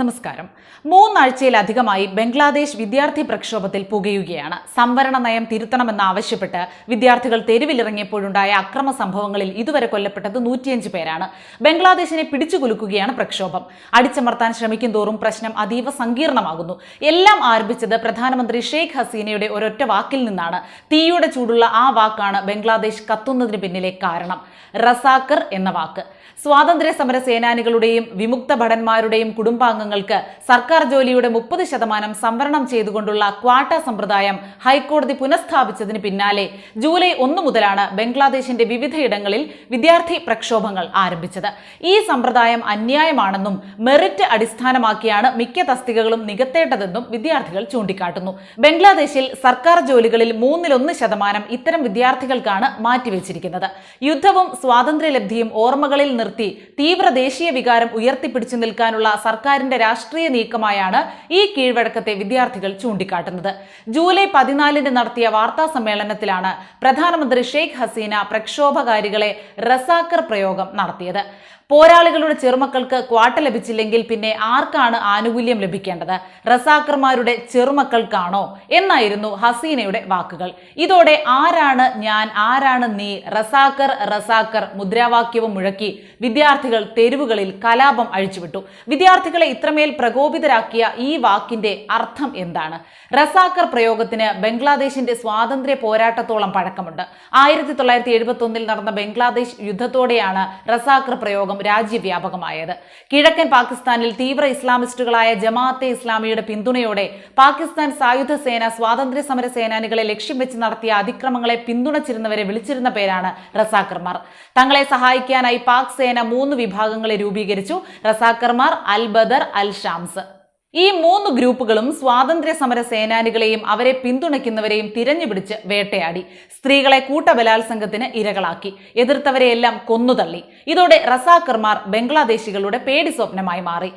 നമസ്കാരം. മൂന്നാഴ്ചയിലധികമായി ബംഗ്ലാദേശ് വിദ്യാർത്ഥി പ്രക്ഷോഭത്തിൽ പുകയുകയാണ്. സംവരണ നയം തിരുത്തണമെന്നാവശ്യപ്പെട്ട് വിദ്യാർത്ഥികൾ തെരുവിലിറങ്ങിയപ്പോഴുണ്ടായ അക്രമ സംഭവങ്ങളിൽ ഇതുവരെ കൊല്ലപ്പെട്ടത് നൂറ്റിയഞ്ച് പേരാണ്. ബംഗ്ലാദേശിനെ പിടിച്ചുകുലുക്കുകയാണ് പ്രക്ഷോഭം. അടിച്ചമർത്താൻ ശ്രമിക്കും തോറും പ്രശ്നം അതീവ സങ്കീർണമാകുന്നു. എല്ലാം ആരംഭിച്ചത് പ്രധാനമന്ത്രി ഷെയ്ഖ് ഹസീനയുടെ ഒരൊറ്റ വാക്കിൽ നിന്നാണ്. തീയുടെ ചൂടുള്ള ആ വാക്കാണ് ബംഗ്ലാദേശ് കത്തുന്നതിന് പിന്നിലെ കാരണം. റസാക്കർ എന്ന വാക്ക്. സ്വാതന്ത്ര്യ സമര സേനാനികളുടെയും വിമുക്ത ഭടന്മാരുടെയും കുടുംബാംഗങ്ങൾക്ക് സർക്കാർ ജോലിയുടെ മുപ്പത് ശതമാനം സംവരണം ചെയ്തുകൊണ്ടുള്ള ക്വാട്ട സമ്പ്രദായം ഹൈക്കോടതി പുനഃസ്ഥാപിച്ചതിന് പിന്നാലെ ജൂലൈ ഒന്ന് മുതലാണ് ബംഗ്ലാദേശിന്റെ വിവിധയിടങ്ങളിൽ വിദ്യാർത്ഥി പ്രക്ഷോഭങ്ങൾ ആരംഭിച്ചത്. ഈ സമ്പ്രദായം അന്യായമാണെന്നും മെറിറ്റ് അടിസ്ഥാനമാക്കിയാണ് മിക്ക തസ്തികകളും നികത്തേണ്ടതെന്നും വിദ്യാർത്ഥികൾ ചൂണ്ടിക്കാട്ടുന്നു. ബംഗ്ലാദേശിൽ സർക്കാർ ജോലികളിൽ മൂന്നിലൊന്ന് ശതമാനം ഇത്തരം വിദ്യാർത്ഥികൾക്കാണ് മാറ്റിവെച്ചിരിക്കുന്നത്. യുദ്ധവും സ്വാതന്ത്ര്യലബ്ധിയും ഓർമ്മകളിൽ നിർത്തി തീവ്ര ദേശീയ വികാരം ഉയർത്തിപ്പിടിച്ചു നിൽക്കാനുള്ള സർക്കാരിന്റെ രാഷ്ട്രീയ നീക്കമായാണ് ഈ കീഴ്വഴക്കത്തെ വിദ്യാർത്ഥികൾ ചൂണ്ടിക്കാട്ടുന്നത്. ജൂലൈ പതിനാലിന് നടത്തിയ വാർത്താ സമ്മേളനത്തിലാണ് പ്രധാനമന്ത്രി ഷെയ്ഖ് ഹസീന പ്രക്ഷോഭകാരികളെ റസാക്കർ പ്രയോഗം നടത്തിയത്. പോരാളികളുടെ ചെറുമക്കൾക്ക് ക്വാട്ട ലഭിച്ചില്ലെങ്കിൽ പിന്നെ ആർക്കാണ് ആനുകൂല്യം ലഭിക്കേണ്ടത്? റസാക്കർമാരുടെ ചെറുമക്കൾക്കാണോ? എന്നായിരുന്നു ഹസീനയുടെ വാക്കുകൾ. ഇതോടെ ആരാണ് ഞാൻ ആരാണ് നീ? റസാക്കർ റസാക്കർ മുദ്രാവാക്യവും മുഴക്കി വിദ്യാർത്ഥികൾ തെരുവുകളിൽ കലാപം അഴിച്ചുവിട്ടു. വിദ്യാർത്ഥികളെ ഇത്രമേൽ പ്രകോപിതരാക്കിയ ഈ വാക്കിന്റെ അർത്ഥം എന്താണ്? റസാക്കർ പ്രയോഗത്തിന് ബംഗ്ലാദേശിന്റെ സ്വാതന്ത്ര്യ പോരാട്ടത്തോളം പഴക്കമുണ്ട്. ആയിരത്തി തൊള്ളായിരത്തി എഴുപത്തി ഒന്നിൽ നടന്ന ബംഗ്ലാദേശ് യുദ്ധത്തോടെയാണ് റസാക്കർ പ്രയോഗം രാജ്യവ്യാപകമായത്. കിഴക്കൻ പാകിസ്ഥാനിൽ തീവ്ര ഇസ്ലാമിസ്റ്റുകളായ ജമാഅത്തെ ഇസ്ലാമിയുടെ പിന്തുണയോടെ പാകിസ്ഥാൻ സായുധ സേന സ്വാതന്ത്ര്യ സമര സേനാനികളെ ലക്ഷ്യം വെച്ച് നടത്തിയ അതിക്രമങ്ങളെ പിന്തുണച്ചിരുന്നവരെ വിളിച്ചിരുന്ന പേരാണ് റസാക്കർമാർ തങ്ങളെ സഹായിക്കാനായി പാക് സേന മൂന്ന് വിഭാഗങ്ങളെ രൂപീകരിച്ചു. റസാക്കർമാർ അൽ ബദർ അൽ ഷാംസ്. ഈ മൂന്ന് ഗ്രൂപ്പുകളും സ്വാതന്ത്ര്യ സമര സേനാനികളെയും അവരെ പിന്തുണയ്ക്കുന്നവരെയും തിരഞ്ഞുപിടിച്ച് വേട്ടയാടി. സ്ത്രീകളെ കൂട്ടബലാത്സംഗത്തിന് ഇരകളാക്കി. എതിർത്തവരെയെല്ലാം കൊന്നുതള്ളി. ഇതോടെ റസാക്കർമാർ ബംഗ്ലാദേശികളുടെ പേടി സ്വപ്നമായി മാറി.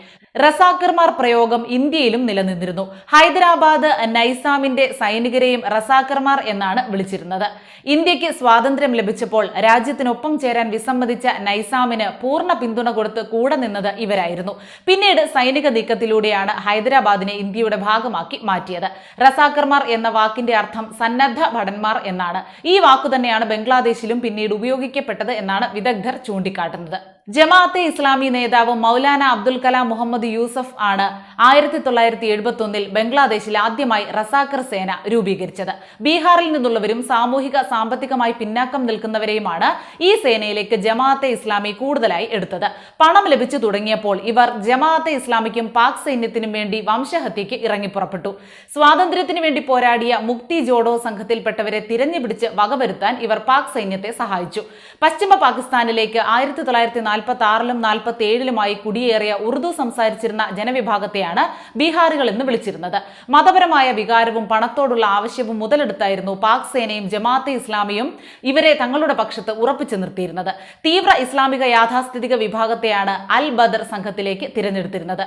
റസാക്കർമാർ പ്രയോഗം ഇന്ത്യയിലും നിലനിന്നിരുന്നു. ഹൈദരാബാദ് നൈസാമിന്റെ സൈനികരെയും റസാക്കർമാർ എന്നാണ് വിളിച്ചിരുന്നത്. ഇന്ത്യയ്ക്ക് സ്വാതന്ത്ര്യം ലഭിച്ചപ്പോൾ രാജ്യത്തിനൊപ്പം ചേരാൻ വിസമ്മതിച്ച നൈസാമിന് പൂർണ പിന്തുണ കൊടുത്ത് കൂടെ നിന്നത് ഇവരായിരുന്നു. പിന്നീട് സൈനിക നീക്കത്തിലൂടെയാണ് ഹൈദരാബാദിനെ ഇന്ത്യയുടെ ഭാഗമാക്കി മാറ്റിയത്. റസാക്കർമാർ എന്ന വാക്കിന്റെ അർത്ഥം സന്നദ്ധ ഭടന്മാർ എന്നാണ്. ഈ വാക്കു തന്നെയാണ് ബംഗ്ലാദേശിലും പിന്നീട് ഉപയോഗിക്കപ്പെട്ടത് എന്നാണ് വിദഗ്ധർ ചൂണ്ടിക്കാട്ടുന്നത്. ജമാഅത്തെ ഇസ്ലാമി നേതാവ് മൗലാന അബ്ദുൽ കലാം മുഹമ്മദ് യൂസഫ് ആണ് ആയിരത്തി തൊള്ളായിരത്തി എഴുപത്തി ഒന്നിൽ ബംഗ്ലാദേശിൽ ആദ്യമായി റസാക്കർ സേന രൂപീകരിച്ചത്. ബീഹാറിൽ നിന്നുള്ളവരും സാമൂഹിക സാമ്പത്തികമായി പിന്നാക്കം നിൽക്കുന്നവരെയുമാണ് ഈ സേനയിലേക്ക് ജമാഅത്തെ ഇസ്ലാമി കൂടുതലായി എടുത്തത്. പണം ലഭിച്ചു തുടങ്ങിയപ്പോൾ ഇവർ ജമാഅത്തെ ഇസ്ലാമിക്കും പാക് സൈന്യത്തിനും വേണ്ടി വംശഹത്യക്ക് ഇറങ്ങിപ്പുറപ്പെട്ടു. സ്വാതന്ത്ര്യത്തിന് വേണ്ടി പോരാടിയ മുക്തി ജോഡോ സംഘത്തിൽപ്പെട്ടവരെ തിരഞ്ഞുപിടിച്ച് വകവരുത്താൻ ഇവർ പാക് സൈന്യത്തെ സഹായിച്ചു. പശ്ചിമ പാകിസ്ഥാനിലേക്ക് ആയിരത്തി നാൽപ്പത്തി ആറിലും നാൽപ്പത്തി ഏഴിലുമായി കുടിയേറിയ ഉറുദു സംസാരിച്ചിരുന്ന ജനവിഭാഗത്തെയാണ് ബീഹാറികൾ എന്ന് വിളിച്ചിരുന്നത്. മതപരമായ വികാരവും പണത്തോടുള്ള ആവശ്യവും മുതലെടുത്തായിരുന്നു പാക് സേനയും ജമാഅത്തെ ഇസ്ലാമിയും ഇവരെ തങ്ങളുടെ പക്ഷത്ത് ഉറപ്പിച്ചു നിർത്തിയിരുന്നത്. തീവ്ര ഇസ്ലാമിക യാഥാസ്ഥിതിക വിഭാഗത്തെയാണ് അൽ ബദർ സംഘത്തിലേക്ക് തിരഞ്ഞെടുത്തിരുന്നത്.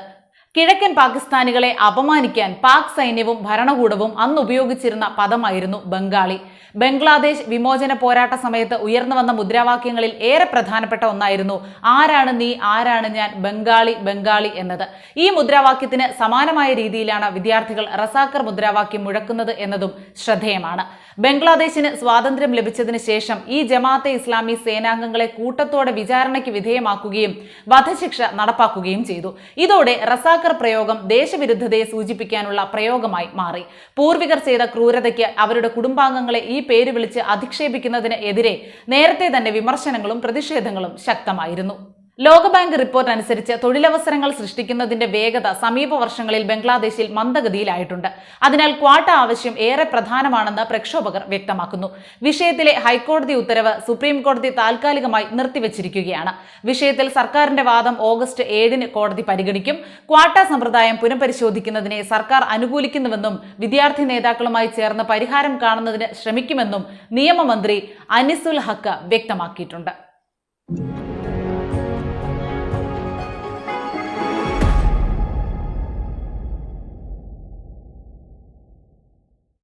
കിഴക്കൻ പാകിസ്ഥാനികളെ അപമാനിക്കാൻ പാക് സൈന്യവും ഭരണകൂടവും അന്ന് ഉപയോഗിച്ചിരുന്ന പദമായിരുന്നു ബംഗാളി. ബംഗ്ലാദേശ് വിമോചന പോരാട്ട സമയത്ത് ഉയർന്നു വന്ന മുദ്രാവാക്യങ്ങളിൽ ഏറെ പ്രധാനപ്പെട്ട ഒന്നായിരുന്നു ആരാണ് നീ ആരാണ് ഞാൻ ബംഗാളി ബംഗാളി എന്നത്. ഈ മുദ്രാവാക്യത്തിന് സമാനമായ രീതിയിലാണ് വിദ്യാർത്ഥികൾ റസാക്കർ മുദ്രാവാക്യം മുഴക്കുന്നത് എന്നതും ശ്രദ്ധേയമാണ്. ബംഗ്ലാദേശിന് സ്വാതന്ത്ര്യം ലഭിച്ചതിന് ശേഷം ഈ ജമാഅത്തെ ഇസ്ലാമി സേനാംഗങ്ങളെ കൂട്ടത്തോടെ വിചാരണയ്ക്ക് വിധേയമാക്കുകയും വധശിക്ഷ നടപ്പാക്കുകയും ചെയ്തു. ഇതോടെ റസാക്കർ പ്രയോഗം ദേശവിരുദ്ധതയെ സൂചിപ്പിക്കാനുള്ള പ്രയോഗമായി മാറി. പൂർവികർ ചെയ്ത ക്രൂരതയ്ക്ക് അവരുടെ കുടുംബാംഗങ്ങളെ ഈ പേര് വിളിച്ച് അധിക്ഷേപിക്കുന്നതിന് എതിരെ നേരത്തെ തന്നെ വിമർശനങ്ങളും പ്രതിഷേധങ്ങളും ശക്തമായിരുന്നു. ലോകബാങ്ക് റിപ്പോർട്ട് അനുസരിച്ച് തൊഴിലവസരങ്ങൾ സൃഷ്ടിക്കുന്നതിന്റെ വേഗത സമീപ വർഷങ്ങളിൽ ബംഗ്ലാദേശിൽ മന്ദഗതിയിലായിട്ടുണ്ട്. അതിനാൽ ക്വാട്ട ആവശ്യം ഏറെ പ്രധാനമാണെന്ന് പ്രക്ഷോഭകർ വ്യക്തമാക്കുന്നു. വിഷയത്തിലെ ഹൈക്കോടതി ഉത്തരവ് സുപ്രീം കോടതി താൽക്കാലികമായി നിർത്തിവച്ചിരിക്കുകയാണ്. വിഷയത്തിൽ സർക്കാരിന്റെ വാദം ഓഗസ്റ്റ് ഏഴിന് കോടതി പരിഗണിക്കും. ക്വാട്ട സമ്പ്രദായം പുനഃപരിശോധിക്കുന്നതിനെ സർക്കാർ അനുകൂലിക്കുന്നുവെന്നും വിദ്യാർത്ഥി നേതാക്കളുമായി ചേർന്ന് പരിഹാരം കാണുന്നതിന് ശ്രമിക്കുമെന്നും നിയമമന്ത്രി അനിസുൽ ഹക്ക് വ്യക്തമാക്കിയിട്ടുണ്ട്.